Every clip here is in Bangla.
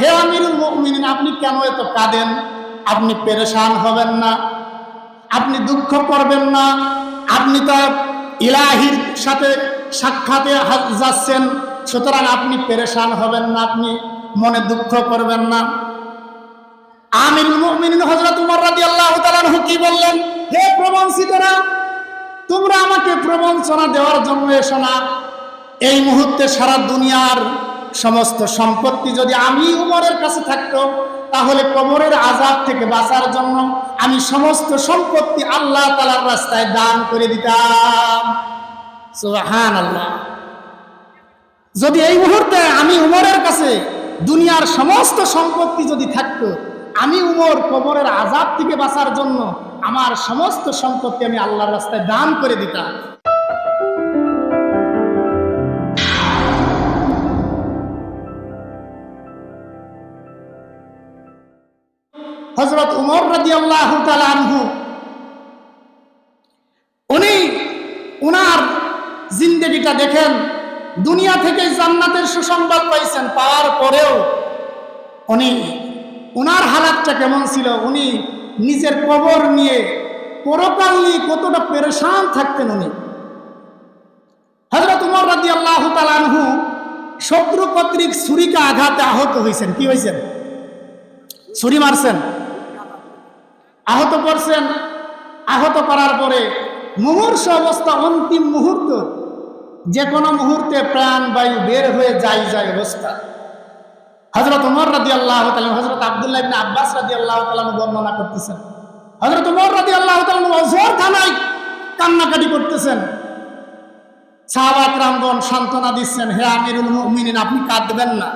হে আমিরুল মুমিনিন, আপনি কেন এত কাঁদেন? আপনি পেরেশান হবেন না। আপনি দুঃখ করবেন না। আপনি তো ইলাহির সাথে সাক্ষাতে যাচ্ছেন। সুতরাং আপনি পেরেশান হবেন না, আপনি মনে দুঃখ করবেন না। আমিরুল মুমিনিন হযরত উমর রাদিয়াল্লাহু তাআলা আনহু কি বললেন? হে প্রবঞ্চিতরা, তোমরা আমাকে প্রবঞ্চনা দেওয়ার জন্য এসো না। এই মুহূর্তে সারা দুনিয়ার সমস্ত সম্পত্তি যদি আমি উমরের কাছে থাকতো, তাহলে কবরের আজাব থেকে বাঁচার জন্য আমি সমস্ত সম্পত্তি আল্লাহ তালার রাস্তায় দান করে দিতাম। সুবহান আল্লাহ যদি এই মুহূর্তে আমি উমরের কাছে দুনিয়ার সমস্ত সম্পত্তি যদি থাকতো, আমি উমর কবরের আজাব থেকে বাঁচার জন্য আমার সমস্ত সম্পত্তি আমি আল্লাহর রাস্তায় দান করে দিতাম। হজরত উমর রাজি আল্লাহ আনহু। উনি উনার জিন্দগিটা দেখেন, দুনিয়া থেকে জান্নাতের সুসংবাদ পাইছেন, পাওয়ার পরেও উনি, উনার হালাতটা কেমন ছিল? উনি নিজের কবর নিয়ে পরকাল নিয়ে কতটা পেরেশান থাকতেন উনি। হজরত উমর রাজি আল্লাহ তালানহু শত্রু কর্তৃক ছুরিকা আঘাতে আহত হয়েছেন কি হয়েছেন ছুরি মারছেন। আহত করছেন। আহত করার পরে মুহূর্ষ অবস্থা অন্তিম মুহূর্ত। যে কোনো মুহূর্তে প্রাণ, বায়ু বের হয়ে যায় যায় অবস্থা। হজরত উমর রাদি আল্লাহ হজরত আবদুল্লাহ ইবনে আব্বাস রাদি আল্লাহ তালাম বর্ণনা করতেছেন। হজরত উমর রাদি আল্লাহ অজর থানায় কান্নাকাটি করতেছেন। সাহাবাক রামগণ সান্ত্বনা দিচ্ছেন, হে আমিরুল মুমিনিন, আপনি কাঁদবেন না।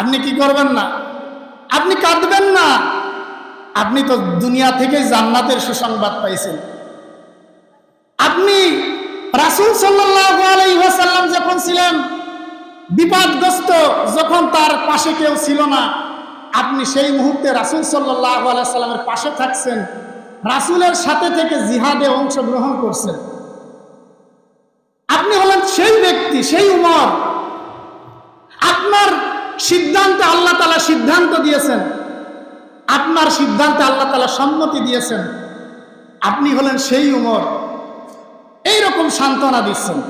আপনি কি করবেন না? আপনি কাঁদবেন না। আপনি তো দুনিয়া থেকে জান্নাতের সুসংবাদ পাইছেন। আপনি রাসুল আলাইহি যখন ছিলেন, বিপদগ্রস্ত, যখন তার পাশে কেউ ছিল না, আপনি সেই মুহূর্তে রাসুল সাল্লাল্লাহু আলাইহি সাল্লামের পাশে থাকছেন, রাসুলের সাথে থেকে জিহাদে অংশগ্রহণ করছেন। আপনি হলেন সেই ব্যক্তি, সেই উমর। আপনার সিদ্ধান্ত, আল্লাহ তালা সিদ্ধান্ত দিয়েছেন। আপনার সিদ্ধান্তে আল্লাহ তালা সম্মতি দিয়েছেন। আপনি হলেন সেই উমর। এইরকম সান্ত্বনা দিচ্ছেন।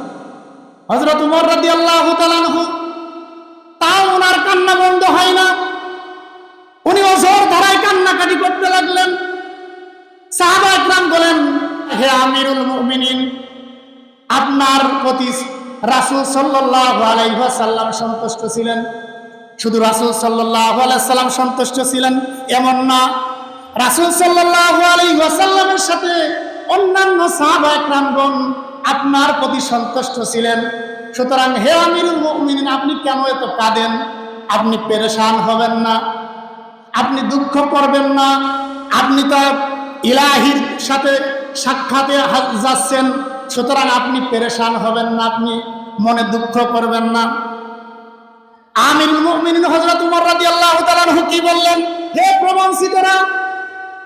হজরত উমর রাদি আল্লাহ তাও ওনার কান্না বন্ধ হয় না। উনি অজর ধারায় কান্নাকাটি করতে লাগলেন। সাহাবা একরাম বলেন, হে আমিরুল মুমিনিন, আপনার প্রতি রাসুল সাল্লাহ আলাইসাল্লাম সন্তুষ্ট ছিলেন। শুধু রাসুল সাল্লাহ আলাইসাল্লাম সন্তুষ্ট ছিলেন, এমন না। রাসুল সাল্লাহ আলাইসাল্লামের সাথে অন্যান্য সাহাবা আপনার প্রতি সন্তুষ্ট ছিলেন। সুতরাং হে আমিরুল মুমিনিন, আপনি কেন এত কাঁদেন? আপনি পেরেশান হবেন না। আপনি দুঃখ করবেন না। আপনি তো ইলাহির সাথে সাক্ষাতে যাচ্ছেন। সুতরাং আপনি পেরেশান হবেন না, আপনি মনে দুঃখ করবেন না। আমিরুল মুমিনিন হযরত উমর রাদিয়াল্লাহু তাআলা কি বললেন? হে প্রবঞ্চিতরা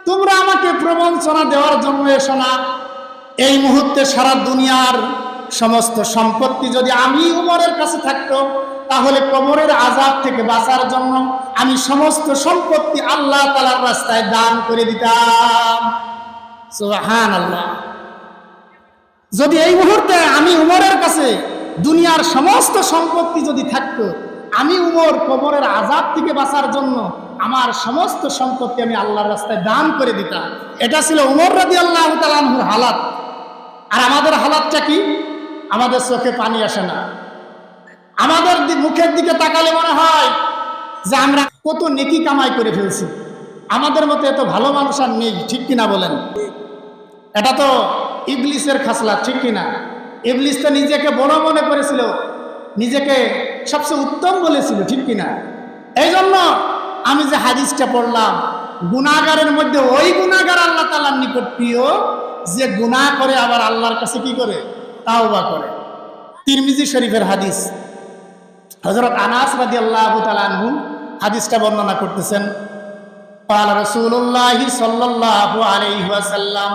তোমরা আমাকে প্রবঞ্চনা দেওয়ার জন্য এসো না। এই মুহূর্তে সারা দুনিয়ার সমস্ত সম্পত্তি যদি আমি উমরের কাছে থাকতো, তাহলে কবরের আজাব থেকে বাঁচার জন্য আমি সমস্ত সম্পত্তি আল্লাহ তালার রাস্তায় দান করে দিতাম। সুবহান আল্লাহ যদি এই মুহূর্তে আমি উমরের কাছে দুনিয়ার সমস্ত সম্পত্তি যদি থাকতো আমি উমর কবরের আজাব থেকে বাঁচার জন্য আমার সমস্ত সম্পত্তি আমি আল্লাহর রাস্তায় দান করে দিতাম। এটা ছিল উমর রাদি আল্লাহ তালাহুর হালাত। আর আমাদের হালাতটা কি? আমাদের চোখে পানি আসে না। আমাদের মুখের দিকে তাকালে মনে হয় যে আমরা কত নেকি কামাই করে ফেলছি। আমাদের মতো এত ভালো মানুষ আর নেই, ঠিক কিনা বলেন? এটা তো ইবলিসের খাসলা ঠিক কিনা? ইবলিস তো নিজেকে বড় মনে করেছিল, নিজেকে সবচেয়ে উত্তম বলেছিল ঠিক কিনা এই জন্য আমি যে হাদিসটা পড়লাম গুণাগারের মধ্যে ওই গুণাগার আল্লাহ তালার নিকট প্রিয় যে গুনাহ করে আবার আল্লাহর কাছে কি করে তাওবা করে তিরমিজি শরীফের হাদিস হজরত আনাস রাদি আল্লাহ তালু হাদিসটা বর্ণনা করতেছেন قال رسول الله صلى الله عليه وسلم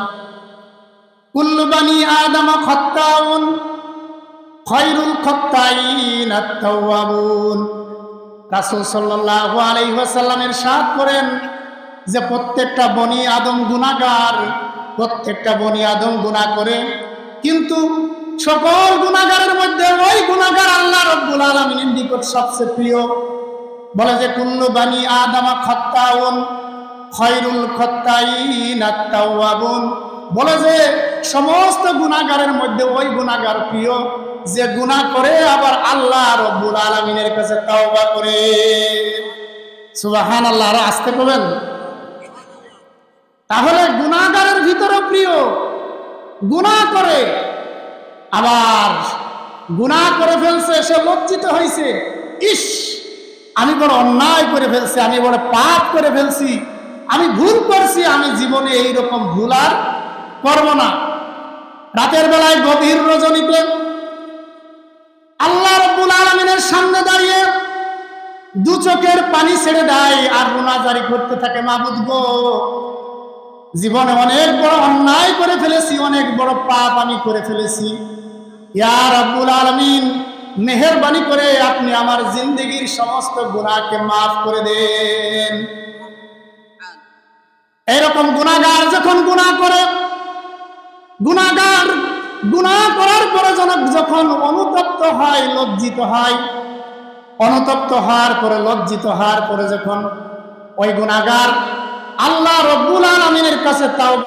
كل بني آدم خطاء খয়রুল খত্তাইন আত্তাওয়াবুন। রাসূল সাল্লাল্লাহু আলাইহি ওয়াসাল্লামের সাথ করেন যে প্রত্যেকটা বনি আদম গুনাহগার, প্রত্যেকটা বনি আদম গুনাহ করে, কিন্তু সকল গুণাগারের মধ্যে ওই গুণাগার আল্লাহ রব্বুল আলমিনের নিকট সবচেয়ে প্রিয়। বলে যে, কুল্লু বাণী আদামা খত্তাউন, খয়রুল খত্তাইন আত্মাউন বলে যে, সমস্ত গুণাগারের মধ্যে ওই গুণাগার প্রিয়। যে গুনাহ করে আবার আল্লাহ রব্বুল আলামিনের কাছে তাওবা করে। সুবহানাল্লাহ, আর আসতে পাবেন তাহলে গুনাহগারের ভিতরে প্রিয়। গুনাহ করে, আবার গুনাহ করে ফেলছে, সে লজ্জিত হয়েছে ইস, আমি বড় অন্যায় করে ফেলছি, আমি বড় পাপ করে ফেলছি, আমি ভুল করছি, আমি জীবনে এই রকম ভুল আর করব না। রাতের বেলায় গভীর রজনীতে আল্লাহ রব্বুল সামনে দাঁড়িয়ে দু চোখের পানি ছেড়ে দেয় আর রোনাজারি করতে থাকে মাহবুদ গো। জীবনে অনেক বড় অন্যায় করে ফেলেছি, অনেক বড় পাপ আমি করে ফেলেছি। ইয়া রাব্বুল আলামিন, মেহেরবানি করে আপনি আমার জিন্দগির সমস্ত গুণাকে মাফ করে দেন। এরকম গুনাহগার যখন গুনাহ করে, গুনাহগার গুনাহ করার পরে যখন অনুতপ্ত হয়, লজ্জিত হয়, অনুতপ্ত হওয়ার পরে, লজ্জিত হওয়ার পরে যখন ওই গুণাগার আল্লাহ রব্বুল আলমিনের কাছে তাও